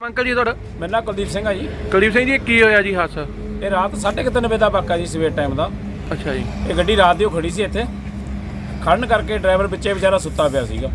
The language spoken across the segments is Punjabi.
ਅੰਕਲ ਜੀ ਤੁਹਾਡਾ? ਮੇਰਾ ਨਾਂ ਕੁਲਦੀਪ ਸਿੰਘ ਆ ਜੀ। ਕੁਲਦੀਪ ਸਿੰਘ ਜੀ ਇਹ ਕੀ ਹੋਇਆ ਜੀ ਹਾਦਸਾ? ਇਹ ਰਾਤ 3:30 ਵਜੇ ਦਾ ਵਾਕਾ ਜੀ ਸਵੇਰ ਟਾਈਮ ਦਾ। ਅੱਛਾ ਜੀ। ਇਹ ਗੱਡੀ ਰਾਤ ਦੀ ਓ ਖੜੀ ਸੀ ਇੱਥੇ। ਖੜਨ ਕਰਕੇ ਡਰਾਈਵਰ ਵਿੱਚੇ ਵਿਚਾਰਾ ਸੁੱਤਾ ਪਿਆ ਸੀਗਾ।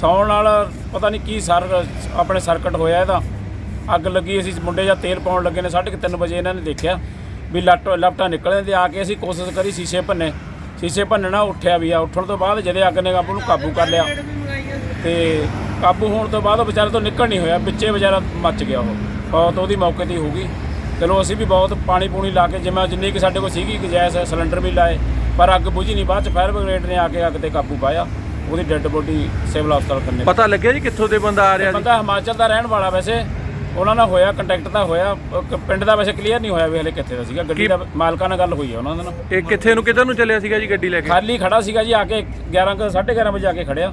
ਸੌਣ ਨਾਲ ਪਤਾ ਨਹੀਂ ਕੀ ਸਰ ਆਪਣੇ ਸਰਕਟ ਹੋਇਆ ਇਹਦਾ। ਅੱਗ ਲੱਗੀ ਅਸੀਂ ਮੁੰਡੇ ਜਾਂ ਤੇਲ ਪਾਉਣ ਲੱਗੇ ਨੇ 3:30 ਵਜੇ ਇਹਨਾਂ ਨੇ ਦੇਖਿਆ ਵੀ ਲੱਟ ਲਪਟਾ ਨਿਕਲਣ ਤੇ ਆ ਕੇ ਅਸੀਂ ਕੋਸ਼ਿਸ਼ ਕਰੀ ਸ਼ੀਸ਼ੇ ਭੰਨੇ। ਸ਼ੀਸ਼ੇ ਭੰਨਣਾ ਉੱਠਿਆ ਵੀ ਆ। ਉੱਠਣ ਤੋਂ ਬਾਅਦ ਜਦੇ ਅੱਗ ਨੇ ਕਾਬੂ ਨੂੰ ਕਾਬੂ ਕਰ ਲਿਆ ਤੇ ਕਾਬੂ ਹੋਣ ਤੋਂ ਬਾਅਦ ਉਹ ਵਿਚਾਰੇ ਤੋਂ ਨਿਕਲ ਨਹੀਂ ਹੋਇਆ ਵਿੱਚੇ ਵਿਚਾਰਾ ਮੱਚ ਗਿਆ ਉਹ। ਬਹੁਤ ਉਹਦੀ ਮੌਕੇ ਤੇ ਹੀ ਹੋ ਗਈ ਚਲੋ ਅਸੀਂ ਵੀ ਬਹੁਤ ਪਾਣੀ ਪੂਣੀ ਲਾ ਕੇ ਜਿਵੇਂ ਜਿੰਨੀ ਕਿ ਸਾਡੇ ਕੋਲ ਸੀਗੀ ਗੈਸ ਸਿਲੰਡਰ ਵੀ ਲਾਏ ਪਰ ਅੱਗ ਬੁਝੀ ਨਹੀਂ। ਬਾਅਦ ਚ ਫਾਇਰ ਬ੍ਰਿਗੇਡ ਨੇ ਆ ਕੇ ਅੱਗ ਤੇ ਕਾਬੂ ਪਾਇਆ। ਉਹਦੀ ਡੈੱਡ ਬੋਡੀ ਸਿਵਲ ਹਸਪਤਾਲ ਕੰਨੇ ਪਤਾ ਲੱਗਿਆ ਜੀ ਕਿੱਥੋਂ ਦੇ ਬੰਦਾ ਆ ਰਿਹਾ ਸੀ ਬੰਦਾ ਹਿਮਾਚਲ ਦਾ ਰਹਿਣ ਵਾਲਾ ਵੈਸੇ। ਉਹਨਾਂ ਨਾਲ ਹੋਇਆ ਕੰਟੈਕਟ ਤਾਂ ਹੋਇਆ। ਪਿੰਡ ਦਾ ਵੈਸੇ ਕਲੀਅਰ ਨਹੀਂ ਹੋਇਆ ਵੀ ਹਲੇ ਕਿੱਥੇ ਦਾ ਸੀਗਾ। ਗੱਡੀ ਦਾ ਮਾਲਕਾਂ ਨਾਲ ਗੱਲ ਹੋਈ ਹੈ ਉਹਨਾਂ ਦੇ ਨਾਲ। ਇਹ ਕਿੱਥੇ ਨੂੰ ਕਿੱਧਰ ਨੂੰ ਚੱਲਿਆ ਸੀਗਾ ਜੀ ਗੱਡੀ ਲੈ ਕੇ? ਖਾਲੀ ਖੜਾ ਸੀਗਾ ਜੀ ਆ ਕੇ 11 ਕੁ- ਸਾਢੇ 11 ਵਜੇ ਆ ਕੇ ਖੜਿਆ।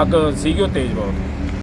ਅੱਗ ਸੀਗੀ ਉਹ ਤੇਜ਼ ਬਹੁਤ